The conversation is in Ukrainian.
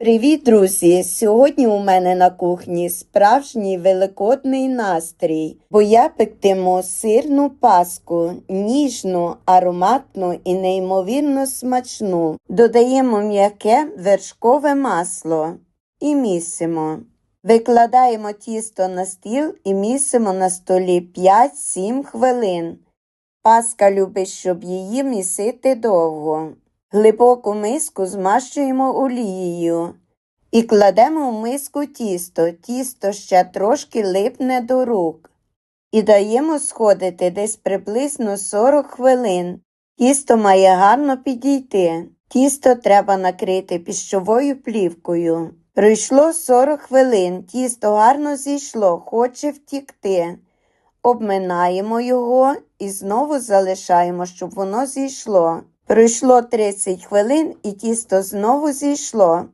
Привіт, друзі! Сьогодні у мене на кухні справжній великодний настрій, бо я пектиму сирну паску, ніжну, ароматну і неймовірно смачну. Додаємо м'яке вершкове масло і місимо. Викладаємо тісто на стіл і місимо на столі 5-7 хвилин. Паска любить, щоб її місити довго. Глибоку миску змащуємо олією і кладемо в миску тісто. Тісто ще трошки липне до рук. І даємо сходити десь приблизно 40 хвилин. Тісто має гарно підійти. Тісто треба накрити піщовою плівкою. Пройшло 40 хвилин, тісто гарно зійшло, хоче втікти. Обминаємо його і знову залишаємо, щоб воно зійшло. Пройшло 30 хвилин і тісто знову зійшло.